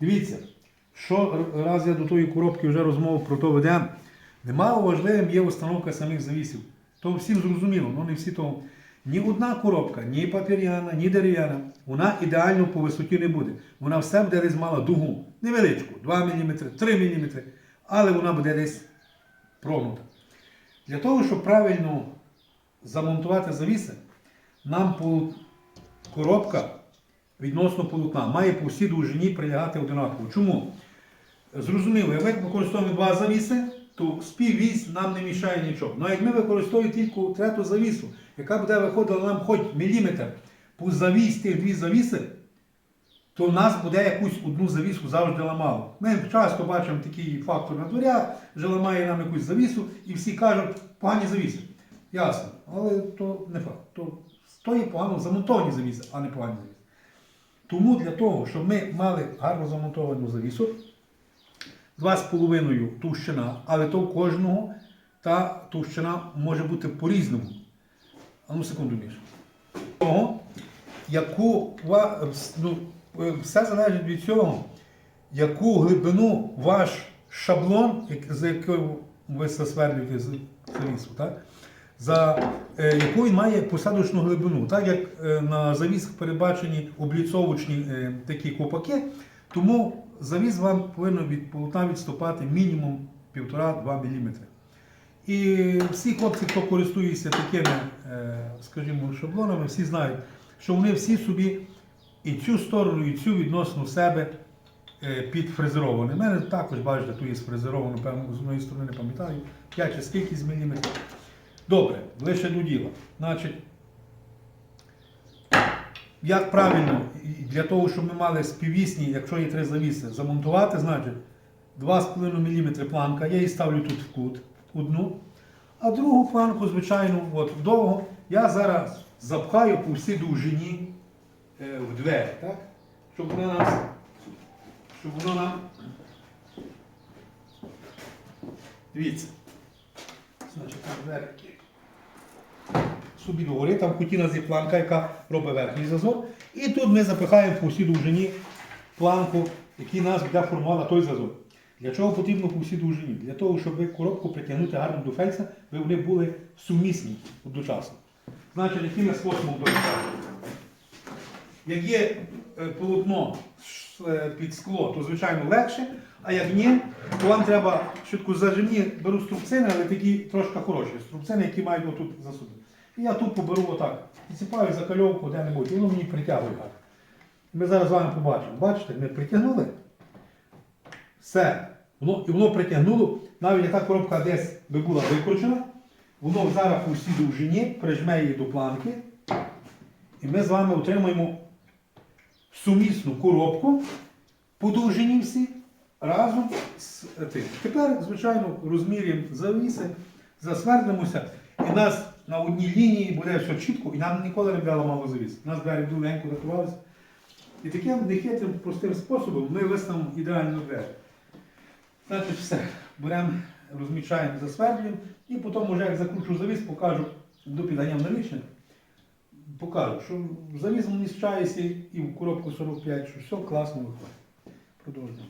Дивіться, що раз я до тої коробки вже розмову про то ведемо, немало важливим є установка самих завісів. То всім зрозуміло, ну не всі то. Ні одна коробка, ні папір'яна, ні дерев'яна, вона ідеально по висоті не буде. Вона все буде десь мала дугу. Невеличку, 2 мм, 3 мм, але вона буде десь прогнута. Для того, щоб правильно замонтувати завіси, нам коробка відносно полотна має по всій довжині прилягати одинаково. Чому? Зрозуміло, як ми використовуємо два завіси, то співвісь нам не мішає нічого. Ну як ми використовуємо тільки трету завісу, яка буде виходила нам хоч міліметр по завіс тих дві завіси, то в нас буде якусь одну завісу завжди ламало. Ми часто бачимо такий фактор на дверях, що ламає нам якусь завісу, і всі кажуть, погані завіси. Ясно, але то не факт. То, то є погано замонтовані завіси, а не погані завіси. Тому для того, щоб ми мали гарно замонтовану завісу, 2,5 товщина, але то в кожного та товщина може бути по-різному. А ну секунду, Міш. Того, яку ну, все залежить від цього, яку глибину ваш шаблон, за якою ви засвердлюєте з- завісу, так? За е, яку він має посадочну глибину. Так як е, на завісах передбачені обліцовочні е, такі копаки, тому завіс вам повинен від полотна відступати мінімум 1,5-2 мм. І всі хлопці, хто користується такими, скажімо, шаблонами, всі знають, що вони всі собі і цю сторону, і цю відносно себе підфрезеровані. У мене також, бачите, тут є сфрезеровано, певно, з однієї сторони не пам'ятаю, 5 чи скільки з міліметрів. Добре, лише до діла. Значить, як правильно, для того, щоб ми мали співвісні, якщо є три завіси, замонтувати, значить 2,5 мм планка, я її ставлю тут в кут, одну. А другу планку, звичайно, от вдовго, я зараз запхаю по всій довжині е, в двері, так? Щоб воно нас, щоб воно нам. Дивіться. Значить, там Собі догори, там нас є планка, яка робить верхній зазор. І тут ми запихаємо по всій довжині планку, який нас буде формувала той зазор. Для чого потрібно по всій довжині? Для того, щоб коробку притягнути гарно до фельдса, ви вони були сумісні одночасно. Значить, яким ми способом добре. Як є е, полотно е, під скло, то звичайно легше, а як ні, то вам треба швидко зажимні, беру струбцини, але такі трошки хороші. Струбцини, які мають отут за собі. І я тут поберу отак. Підсипаю закальовку де-небудь, і воно мені притягує. Ми зараз з вами побачимо. Бачите, ми притягнули. Все. Воно, і воно притягнуло, навіть яка коробка десь би була викручена, воно зараз по всій довжині прижме її до планки. І ми з вами отримаємо сумісну коробку по довжині всі разом з тим. Тепер, звичайно, розмірюємо завіси, засвердимося, і нас на одній лінії буде все чітко, і нам ніколи не буде мало завіс. Нас двері дуже легенько закривалися. І таким нехитрим, простим способом ми виставимо ідеальну двері. Значить, все. Беремо, розмічаємо, засвердлюємо, і потім, вже як закручу завіс, покажу до підганням налічних покажу, що завіз вміщається і в коробку 45, що все класно виходить. Продовжуємо.